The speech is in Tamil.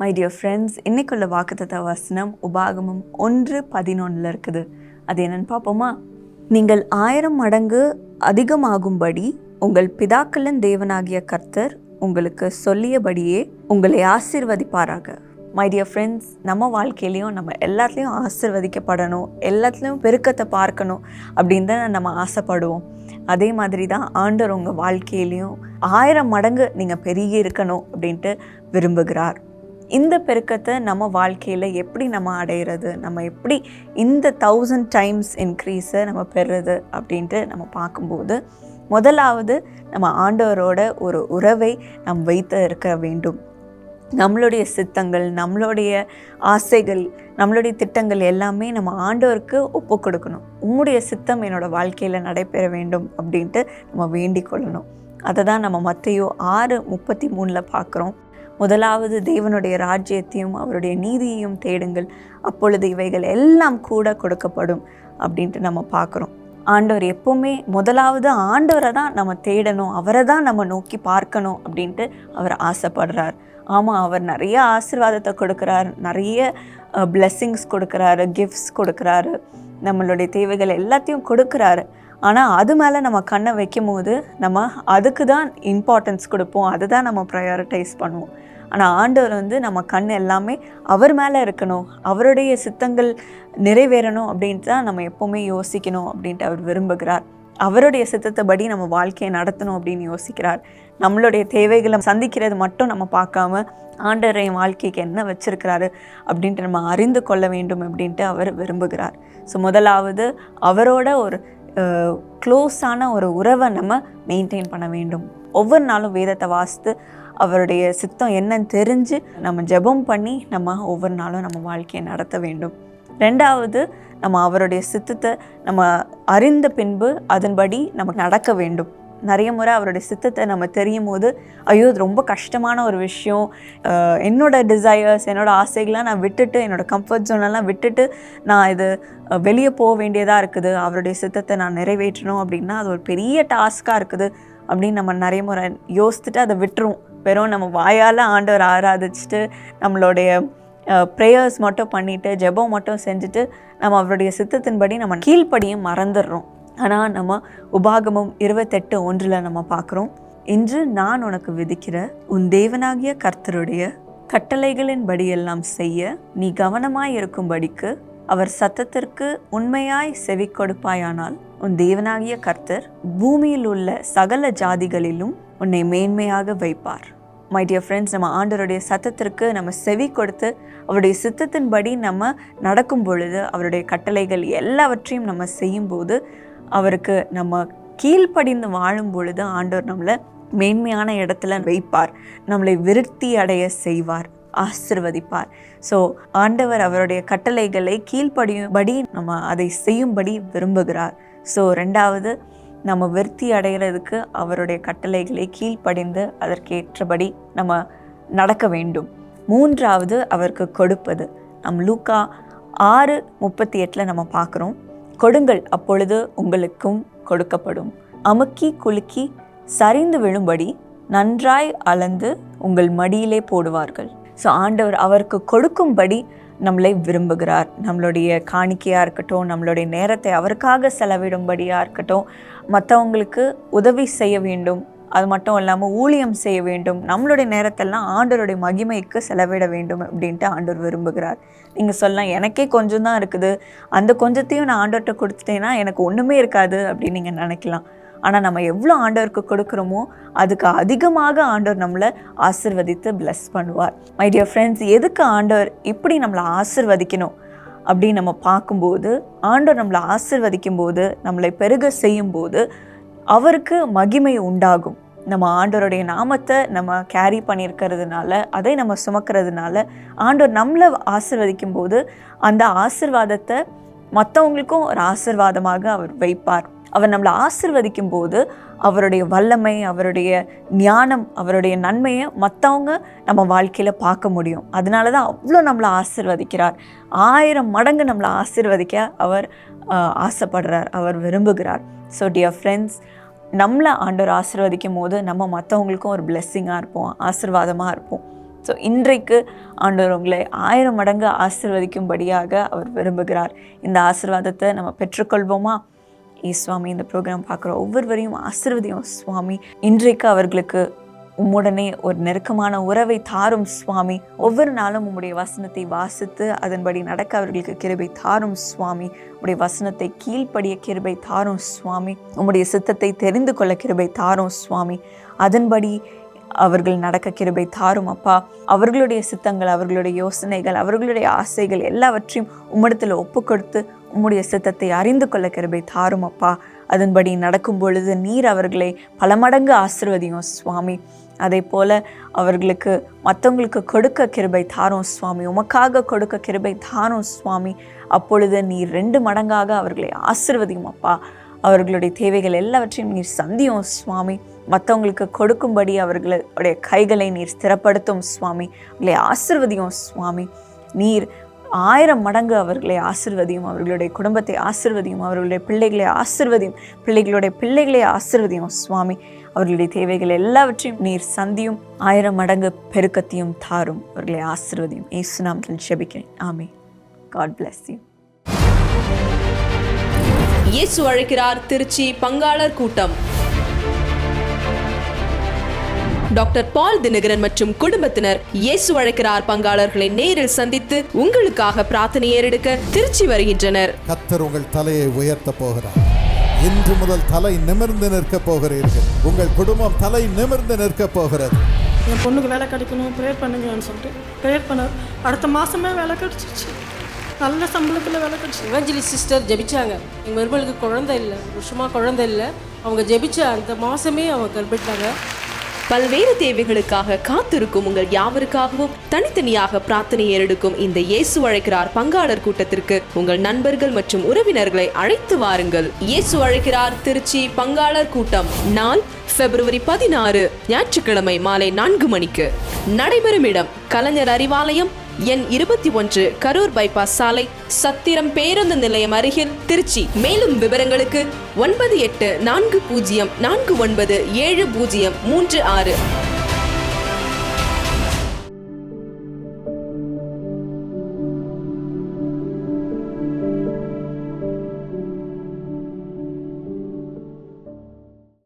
மை டியர் ஃப்ரெண்ட்ஸ் இன்னைக்குள்ள வாக்குத்தத்த வசனம் உபாகமம் ஒன்று பதினொன்றில் இருக்குது. அது என்னன்னு பார்ப்போமா? நீங்கள் ஆயிரம் மடங்கு அதிகமாகும்படி உங்கள் பிதாக்களின் தேவனாகிய கர்த்தர் உங்களுக்கு சொல்லியபடியே உங்களை ஆசிர்வதிப்பாராக. மை டியர் ஃப்ரெண்ட்ஸ் நம்ம வாழ்க்கையிலையும் நம்ம எல்லாத்துலேயும் ஆசிர்வதிக்கப்படணும் எல்லாத்துலேயும் பெருக்கத்தை பார்க்கணும் அப்படின்னு தான் நம்ம ஆசைப்படுவோம். அதே மாதிரி தான் ஆண்டவர் உங்கள் வாழ்க்கையிலையும் ஆயிரம் மடங்கு நீங்கள் பெருகி இருக்கணும் அப்படின்ட்டு விரும்புகிறார். இந்த பெருக்கத்தை நம்ம வாழ்க்கையில் எப்படி நம்ம அடையிறது? நம்ம எப்படி இந்த தௌசண்ட் டைம்ஸ் இன்க்ரீஸை நம்ம பெறுறது அப்படின்ட்டு நம்ம பார்க்கும்போது முதலாவது நம்ம ஆண்டவரோட ஒரு உறவை நாம் வைத்து இருக்க வேண்டும். நம்மளுடைய சித்தங்கள் நம்மளுடைய ஆசைகள் நம்மளுடைய திட்டங்கள் எல்லாமே நம்ம ஆண்டவருக்கு ஒப்பு கொடுக்கணும். உம்முடைய சித்தம் என்னோடய வாழ்க்கையில் நடைபெற வேண்டும் அப்படின்ட்டு நம்ம வேண்டிக் கொள்ளணும். அதை தான் நம்ம மத்தையோ ஆறு முப்பத்தி மூணில் பார்க்குறோம். முதலாவது தேவனுடைய ராஜ்யத்தையும் அவருடைய நீதியையும் தேடுங்கள். அப்பொழுது இவைகள் எல்லாம் கூட கொடுக்கப்படும் அப்படின்ட்டு நம்ம பார்க்குறோம். ஆண்டவர் எப்போவுமே முதலாவது ஆண்டவரை தான் நம்ம தேடணும் அவரை தான் நம்ம நோக்கி பார்க்கணும் அப்படின்ட்டு அவர் ஆசைப்படுறார். ஆமாம் அவர் நிறைய ஆசிர்வாதத்தை கொடுக்குறார் நிறைய பிளெஸ்ஸிங்ஸ் கொடுக்குறாரு கிஃப்ட்ஸ் கொடுக்குறாரு நம்மளுடைய தேவைகள் எல்லாத்தையும் கொடுக்குறாரு. ஆனால் அது மேலே நம்ம கண்ணை வைக்கும் போது நம்ம அதுக்கு தான் இம்பார்ட்டன்ஸ் கொடுப்போம் அதை தான் நம்ம ப்ரையாரிட்டைஸ் பண்ணுவோம். ஆனால் ஆண்டவர் வந்து நம்ம கண் எல்லாமே அவர் மேலே இருக்கணும் அவருடைய சித்தங்கள் நிறைவேறணும் அப்படின்ட்டு தான் நம்ம எப்போவுமே யோசிக்கணும் அப்படின்ட்டு அவர் விரும்புகிறார். அவருடைய சித்தத்தை படி நம்ம வாழ்க்கையை நடத்தணும் அப்படின்னு யோசிக்கிறார். நம்மளுடைய தேவைகளை சந்திக்கிறது மட்டும் நம்ம பார்க்காம ஆண்டவர் என் வாழ்க்கைக்கு என்ன வச்சுருக்கிறாரு அப்படின்ட்டு நம்ம அறிந்து கொள்ள வேண்டும் அப்படின்ட்டு அவர் விரும்புகிறார். ஸோ முதலாவது அவரோட ஒரு க்ளோஸான ஒரு உறவை நம்ம மெயின்டைன் பண்ண வேண்டும். ஒவ்வொரு நாளும் வேதத்தை வாசித்து அவருடைய சித்தம் என்னன்னு தெரிஞ்சு நம்ம ஜெபம் பண்ணி நம்ம ஒவ்வொரு நாளும் நம்ம வாழ்க்கையை நடத்த வேண்டும். ரெண்டாவது நம்ம அவருடைய சித்தத்தை நம்ம அறிந்த பின்பு அதன்படி நமக்கு நடக்க வேண்டும். நிறைய முறை அவருடைய சித்தத்தை நம்ம தெரியும் போது ஐயோ இது ரொம்ப கஷ்டமான ஒரு விஷயம். என்னோட டிசையர்ஸ் என்னோடய ஆசைகள்லாம் நான் விட்டுட்டு என்னோடய கம்ஃபர்ட் ஜோனெல்லாம் விட்டுட்டு நான் இது வெளியே போக வேண்டியதாக இருக்குது. அவருடைய சித்தத்தை நான் நிறைவேற்றணும் அப்படின்னா அது ஒரு பெரிய டாஸ்க்காக இருக்குது அப்படின்னு நம்ம நிறைய முறை யோசித்துட்டு அதை விட்டுருவோம். வெறும் நம்ம வாயால் ஆண்டவர் ஆராதிச்சுட்டு நம்மளுடைய ப்ரேயர்ஸ் மட்டும் பண்ணிவிட்டு ஜெபம் மட்டும் செஞ்சுட்டு நம்ம அவருடைய சித்தத்தின்படி நம்ம கீழ்ப்படியும் மறந்துடுறோம். ஆனால் நம்ம உபாகமம் இருபத்தெட்டு ஒன்றில் நம்ம பார்க்குறோம். இன்று நான் உனக்கு விதிக்கிற உன் தேவனாகிய கர்த்தருடைய கட்டளைகளின் படியெல்லாம் செய்ய நீ கவனமாய் இருக்கும்படிக்கு அவர் சத்தத்திற்கு உண்மையாய் செவி கொடுப்பாயானால் உன் தேவனாகிய கர்த்தர் பூமியில் உள்ள சகல ஜாதிகளிலும் உன்னை மேன்மையாக வைப்பார். மை டியர் ஃப்ரெண்ட்ஸ் நம்ம ஆண்டவருடைய சத்தத்திற்கு நம்ம செவி கொடுத்து அவருடைய சித்தத்தின்படி நம்ம நடக்கும் பொழுது அவருடைய கட்டளைகள் எல்லாவற்றையும் நம்ம செய்யும்போது அவருக்கு நம்ம கீழ்ப்படிந்து வாழும் பொழுது ஆண்டவர் நம்மளை மேன்மையான இடத்துல வைப்பார். நம்மளை விருத்தி அடைய செய்வார் ஆசிர்வதிப்பார். ஸோ ஆண்டவர் அவருடைய கட்டளைகளை கீழ்ப்படியும்படி நம்ம அதை செய்யும்படி விரும்புகிறார். ஸோ ரெண்டாவது நம்ம விருத்தி அடைகிறதுக்கு அவருடைய கட்டளைகளை கீழ்ப்படிந்து அதற்கேற்றபடி நம்ம நடக்க வேண்டும். மூன்றாவது அவருக்கு கொடுப்பது. நம் லூக்கா ஆறு முப்பத்தி எட்டில் நம்ம பார்க்குறோம். கொடுங்கள் அப்பொழுது உங்களுக்கும் கொடுக்கப்படும். அமுக்கி குலுக்கி சரிந்து விழும்படி நன்றாய் அளந்து உங்கள் மடியிலே போடுவார்கள். ஸோ ஆண்டவர் அவருக்கு கொடுக்கும்படி நம்மளை விரும்புகிறார். நம்மளுடைய காணிக்கையாக இருக்கட்டும் நம்மளுடைய நேரத்தை அவருக்காக செலவிடும்படியாக இருக்கட்டும் மற்றவங்களுக்கு உதவி செய்ய வேண்டும். அது மட்டும் இல்லாமல் ஊழியம் செய்ய வேண்டும். நம்மளுடைய நேரத்தெல்லாம் ஆண்டருடைய மகிமைக்கு செலவிட வேண்டும் அப்படின்ட்டு ஆண்டவர் விரும்புகிறார். நீங்கள் சொல்லலாம் எனக்கே கொஞ்சம் தான் இருக்குது. அந்த கொஞ்சத்தையும் நான் ஆண்டர்கிட்ட கொடுத்துட்டேன்னா எனக்கு ஒன்றுமே இருக்காது அப்படின்னு நீங்கள் நினைக்கலாம். ஆனால் நம்ம எவ்வளோ ஆண்டவருக்கு கொடுக்குறோமோ அதுக்கு அதிகமாக ஆண்டவர் நம்மளை ஆசிர்வதித்து பிளஸ் பண்ணுவார். மை டியர் ஃப்ரெண்ட்ஸ் எதுக்கு ஆண்டவர் இப்படி நம்மளை ஆசிர்வதிக்கணும்? அப்படின்னு நம்ம பார்க்கும்போது ஆண்டவர் நம்மளை ஆசிர்வதிக்கும் போது நம்மளை பெருக செய்யும்போது அவருக்கு மகிமை உண்டாகும். நம்ம ஆண்டவருடைய நாமத்தை நம்ம கேரி பண்ணியிருக்கிறதுனால அதை நம்ம சுமக்கிறதுனால ஆண்டவர் நம்மளை ஆசிர்வதிக்கும் போது அந்த ஆசிர்வாதத்தை மற்றவங்களுக்கும் ஒரு ஆசிர்வாதமாக அவர் வைப்பார். அவர் நம்மளை ஆசிர்வதிக்கும் போது அவருடைய வல்லமை அவருடைய ஞானம் அவருடைய நன்மையை மற்றவங்க நம்ம வாழ்க்கையில் பார்க்க முடியும். அதனால தான் அவ்வளோ நம்மளை ஆசிர்வதிக்கிறார். ஆயிரம் மடங்கு நம்மளை ஆசிர்வதிக்க அவர் ஆசைப்படுறார் அவர் விரும்புகிறார். ஸோ டியர் ஃப்ரெண்ட்ஸ் நம்மளை ஆண்டவர் ஆசிர்வதிக்கும் போது நம்ம மற்றவங்களுக்கும் ஒரு பிளெஸ்ஸிங்காக இருப்போம் ஆசீர்வாதமாக இருப்போம். ஸோ இன்றைக்கு ஆண்டவர் உங்களை ஆயிரம் மடங்கு ஆசிர்வதிக்கும்படியாக அவர் விரும்புகிறார். இந்த ஆசிர்வாதத்தை நம்ம பெற்றுக்கொள்வோமா? சுவாமி இந்த ப்ரோக்ராம் பார்க்குற ஒவ்வொருவரையும் ஆசிர்வதியும். சுவாமி இன்றைக்கு அவர்களுக்கு உம்முடனே ஒரு நெருக்கமான உறவை தாரும் சுவாமி. ஒவ்வொரு நாளும் உம்முடைய வசனத்தை வாசித்து அதன்படி நடக்க அவர்களுக்கு கிருபை தாரும் சுவாமி. உம்முடைய வசனத்தை கீழ்ப்படிய கிருபை தாரும் சுவாமி. உம்முடைய சித்தத்தை தெரிந்து கொள்ள கிருபை தாரும் சுவாமி. அதன்படி அவர்கள் நடக்க கிருபை தாரும் அப்பா. அவர்களுடைய சித்தங்கள் அவர்களுடைய யோசனைகள் அவர்களுடைய ஆசைகள் எல்லாவற்றையும் உம்மிடத்தில் ஒப்பு கொடுத்து உம்முடைய சித்தத்தை அறிந்து கொள்ள கிருபை தாரும் அப்பா. அதன்படி நடக்கும் பொழுது நீர் அவர்களை பல மடங்கு ஆசிர்வதியும் சுவாமி. அதே போல அவர்களுக்கு மற்றவங்களுக்கு கொடுக்க கிருபை தாரும் சுவாமி. உமக்காக கொடுக்க கிருபை தாரும் சுவாமி. அப்பொழுது நீர் ரெண்டு மடங்காக அவர்களை ஆசிர்வதியும் அப்பா. அவர்களுடைய தேவைகள் எல்லாவற்றையும் நீர் சந்தியும் சுவாமி. மற்றவங்களுக்கு கொடுக்கும்படி அவர்களுடைய கைகளை நீர் ஸ்திரப்படுத்தும் சுவாமி. அவர்களை ஆசிர்வதியும் சுவாமி. நீர் ஆயிரம் மடங்கு அவர்களை ஆசிர்வதியும் அவர்களுடைய குடும்பத்தை ஆசிர்வதியும் அவர்களுடைய பிள்ளைகளை ஆசிர்வதியும் பிள்ளைகளுடைய பிள்ளைகளை ஆசிர்வதியும் சுவாமி. அவர்களுடைய தேவைகள் எல்லாவற்றையும் நீர் சந்தியும் ஆயிரம் மடங்கு பெருக்கத்தையும் தாரும். அவர்களை ஆசிர்வதியும். நாம் செபிக்கிறேன் ஆமே காட் பிளஸ் யூ இயேசு அழைக்கிறார் திருச்சி பங்காளர் கூட்டம். டாக்டர் பால் தினகரன் மற்றும் குடும்பத்தினர் இயேசு அழைக்கிறார் பங்காளர்களை நேரில் சந்தித்து உங்களுக்காக பிரார்த்தனை ஏறெடுக்க திருச்சி வருகின்றனர். கத்தர் உங்கள் தலையை உயர்த்த போகிறார். இன்று முதல் தலை நிமிர்ந்து நிற்க போகிறீர்கள். உங்கள் குடும்பம் தலை நிமிர்ந்து நிற்க போகிறது. என் பொண்ணுக்கு வேலை கிடைக்கணும் ப்ரேயர் பண்ணுங்கன்னு சொல்லிட்டு ப்ரேயர் பண்ண அடுத்த மாதமே வேலை கிடச்சிச்சு நல்ல சம்பளத்தில் வேலை கிடச்சி இவஞ்சலி சிஸ்டர் ஜெபிச்சாங்க. எங்கள் மருமகளுக்கு குழந்தை இல்லை வருஷமாக குழந்தை இல்லை. அவங்க ஜெபிச்ச அந்த மாதமே அவங்க கற்பிட்டாங்க பல்வேறு தேவைகளுக்காக காத்திருக்கும் உங்கள் யாவருக்காகவும் தனித்தனியாக பிரார்த்தனை ஏறெடுக்கும் இந்த இயேசு அழைக்கிறார் பங்காளர் கூட்டத்திற்கு. உங்கள் நண்பர்கள் மற்றும் உறவினர்களை அழைத்து வாருங்கள். இயேசு அழைக்கிறார் திருச்சி பங்காளர் கூட்டம் நாள் பிப்ரவரி பதினாறு ஞாயிற்றுக்கிழமை மாலை நான்கு மணிக்கு. நடைபெறும் இடம் கலைஞர் அறிவாலயம் எண் இருபத்தி ஒன்று கரூர் பைபாஸ் சாலை சத்திரம் பேருந்து நிலையம் அருகில் திருச்சி. மேலும் விவரங்களுக்கு ஒன்பது எட்டு நான்கு பூஜ்ஜியம் நான்கு ஒன்பது ஏழு பூஜ்ஜியம் மூன்று ஆறு.